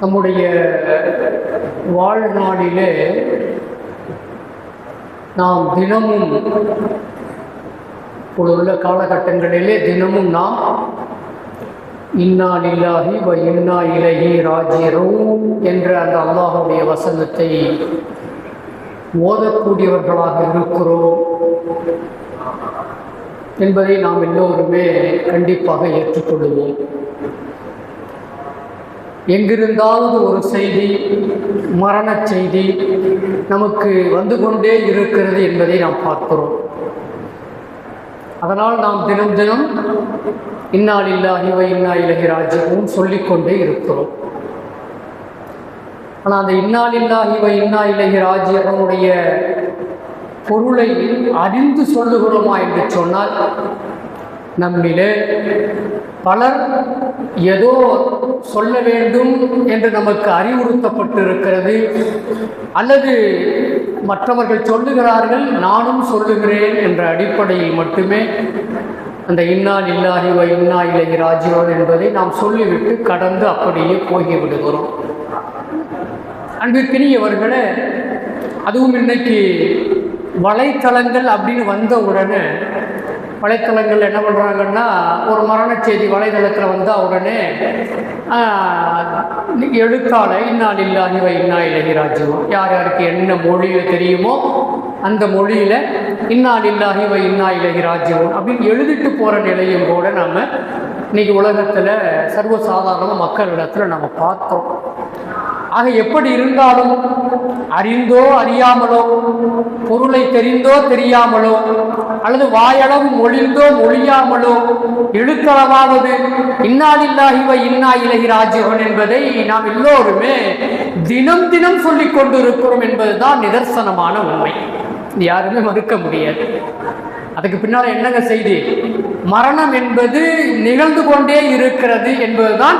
நம்முடைய வாழ்நாளிலே நாம் தினமும் இப்போது உள்ள காலகட்டங்களிலே தினமும் நாம் இன்னா லில்லாஹி வ இன்னா இலகி ராஜிரூன் என்ற அந்த அல்லாஹுடைய வசனத்தை ஓதக்கூடியவர்களாக இருக்கிறோம் என்பதை நாம் எல்லோருமே கண்டிப்பாக ஏற்றுக்கொள்வோம். எங்கிருந்தாவது ஒரு செய்தி மரண செய்தி நமக்கு வந்து கொண்டே இருக்கிறது என்பதை நாம் பார்க்கிறோம். அதனால் நாம் தினம் தினம் இன்னால் இல்லாஹி இன்னா இலகி சொல்லிக்கொண்டே இருக்கிறோம். ஆனால் அந்த இன்னால் இல்லாஹி வ இன்னா இலகி அவனுடைய பொருளை அறிந்து சொல்லுகிறோமா என்று சொன்னால் நம்மிலே பலர் ஏதோ சொல்ல வேண்டும் என்று நமக்கு அறிவுறுத்தப்பட்டு இருக்கிறது அல்லது மற்றவர்கள் சொல்லுகிறார்கள் நானும் சொல்லுகிறேன் என்ற அடிப்படையில் மட்டுமே அந்த இன்னால் இல்லாஹி வ இன்னா இலகி ராஜீவன் என்பதை நாம் சொல்லிவிட்டு கடந்து அப்படியே போய்விடுகிறோம் அன்பிற்கினியவர்களே அதுவும் இன்னைக்கு வலைத்தளங்கள் அப்படின்னு வந்த உடனே வலைத்தளங்கள் என்ன பண்ணுறாங்கன்னா ஒரு மரண செய்தி வலைதளத்தில் வந்தால் உடனே எழுத்தாள இன்னால் இல்லாஹி இன்னா இலகி ராஜ்யம் யார் யாருக்கு என்ன மொழியில் தெரியுமோ அந்த மொழியில் இன்னால் இல்லாஹி வை இன்னா இலகி ராஜ்யம் அப்படின்னு எழுதிட்டு போகிற நிலையும் கூட நாம் இன்னைக்கு உலகத்தில் சர்வசாதாரண மக்களிடத்தில் நம்ம பார்த்தோம். ஆக எப்படி இருந்தாலும் அறிந்தோ அறியாமலோ பொருளை தெரிந்தோ தெரியாமலோ அல்லது வாயளவு மொழிந்தோ மொழியாமலோ எழுத்தளவாவது இன்னாலில்லாஹிவ இன்னா இலகி ராஜீவன் என்பதை நாம் எல்லோருமே தினம் தினம் சொல்லிக் கொண்டிருக்கிறோம் என்பதுதான் நிதர்சனமான உண்மை. யாருமே மறுக்க முடியாது. அதுக்கு பின்னால் என்னங்க செய்தி? மரணம் என்பது நிகழ்ந்து கொண்டே இருக்கிறது என்பதுதான்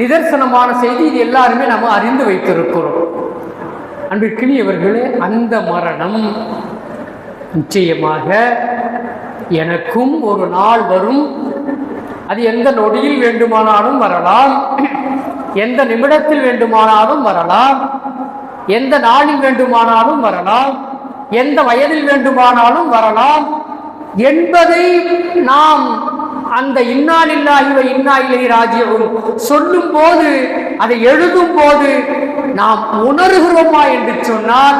நிதர்சனமான செய்தி. இது எல்லாருமே நம்ம அறிந்து வைத்திருக்கிறோம். அன்பிற்கினியவர்களே அந்த மரணம் நிச்சயமாக எனக்கும் ஒரு நாள் வரும். அது எந்த நொடியில் வேண்டுமானாலும் வரலாம். எந்த நிமிடத்தில் வேண்டுமானாலும் வரலாம். எந்த நாளில் வேண்டுமானாலும் வரலாம். எந்த வயதில் வேண்டுமானாலும் வரலாம். என்பதை நாம் அந்த இன்னாலில்லாஹிவ இன்னா இலகி ராஜ்யவும் சொல்லும் போது அதை எழுதும் போது நாம் உணர்கிறோமா என்று சொன்னால்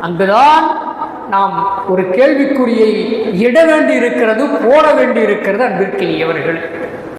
அங்குதான் நாம் ஒரு கேள்விக்குறியை இட வேண்டி இருக்கிறது போட வேண்டி இருக்கிறது அன்பிற்கினியவர்கள்.